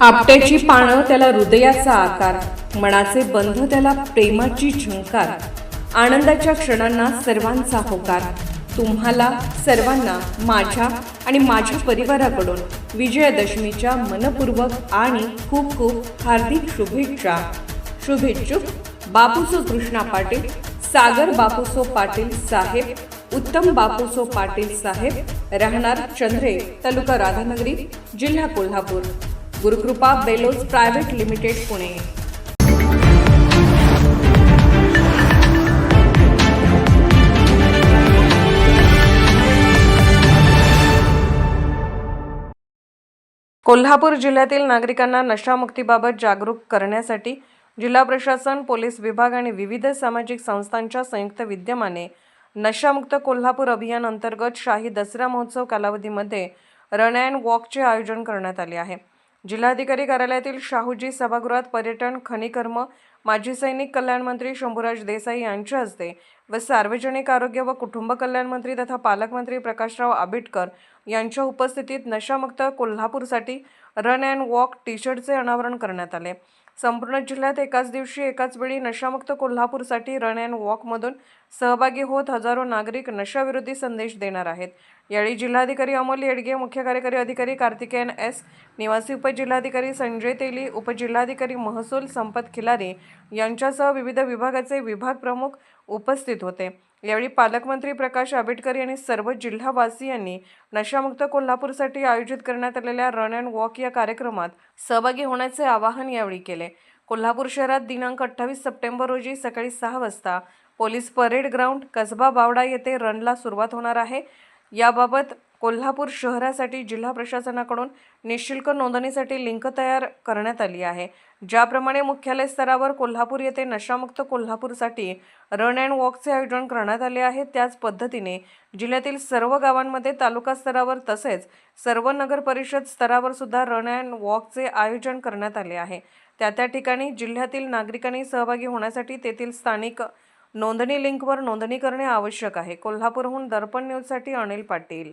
आपट्याची पानं त्याला हृदयाचा आकार मनाचे बंध त्याला प्रेमाची झुंकार आनंदाच्या क्षणांना सर्वांचा होकार. तुम्हाला सर्वांना माझ्या आणि माझ्या परिवाराकडून विजयादशमीच्या मनपूर्वक आणि खूप खूप हार्दिक शुभेच्छा. शुभेच्छुक बापूसो कृष्णा पाटील सागर बापूसो पाटील साहेब उत्तम बापूसो पाटील साहेब राहणार चंद्रे तालुका राधानगरी जिल्हा Kolhapur. Gurukrupa bellows private limited Pune. Kolhapur जिल्ह्यातील नागरिकांना नशामुक्तीबाबत जागरूक करण्यासाठी जिल्हा प्रशासन पोलीस विभाग आणि विविध सामाजिक संस्थांच्या संयुक्त विद्यमाने नशामुक्त कोल्हापूर अभियान अंतर्गत शाही दसरा महोत्सव कालावधीमध्ये रन अँड वॉकचे आयोजन करण्यात आले आहे. जिल्हाधिकारी कार्यालयातील शाहूजी सभागृहात पर्यटन खनिकर्म माजी सैनिक कल्याण मंत्री शंभूराज देसाई यांच्या हस्ते व सार्वजनिक आरोग्य व कुटुंब कल्याण मंत्री तथा पालकमंत्री प्रकाशराव आबिटकर यांच्या उपस्थितीत नशामुक्त कोल्हापूरसाठी रन अँड वॉक टी शर्टचे अनावरण करण्यात आले. संपूर्ण जिल्ह्यात एकाच दिवशी एकाच वेळी नशामुक्त कोल्हापूरसाठी रन अँड वॉकमधून सहभागी होत हजारो नागरिक नशाविरोधी संदेश देणार आहेत. यावेळी जिल्हाधिकारी अमोल येडगे मुख्य कार्यकारी अधिकारी कार्तिकेयन एस निवासी उपजिल्हाधिकारी संजय तेली उपजिल्हाधिकारी महसूल संपत खिलारी यांच्यासह विविध विभागाचे विभाग प्रमुख उपस्थित होते. यावेळी पालकमंत्री प्रकाश आंबेडकर यांनी सर्व जिल्हावासियांनी नशामुक्त कोल्हापूरसाठी आयोजित करण्यात आलेल्या रन अँड वॉक या कार्यक्रमात सहभागी होण्याचे आवाहन यावेळी केले. कोल्हापूर शहरात दिनांक अठ्ठावीस सप्टेंबर रोजी सकाळी सहा वाजता police parade ground Kasba Bawada येथे रनला सुरुवात होणार आहे. याबाबत कोल्हापूर शहरासाठी जिल्हा प्रशासनाकडून निशुल्क नोंदणीसाठी लिंक तयार करण्यात आली आहे. ज्याप्रमाणे मुख्यालय स्तरावर कोल्हापूर येथे नशामुक्त कोल्हापूरसाठी रन अँड वॉकचे आयोजन करण्यात आले आहे. त्याच पद्धतीने जिल्ह्यातील सर्व गावांमध्ये तालुका स्तरावर तसेच सर्व नगर परिषद स्तरावर सुद्धा रन अँड वॉकचे आयोजन करण्यात आले आहे. त्या त्या ठिकाणी जिल्ह्यातील नागरिकांनी सहभागी होण्यासाठी तेथील स्थानिक नोंदणी लिंकवर नोंदणी करणे आवश्यक आहे. कोल्हापूरहून दर्पण न्यूजसाठी अनिल पाटील.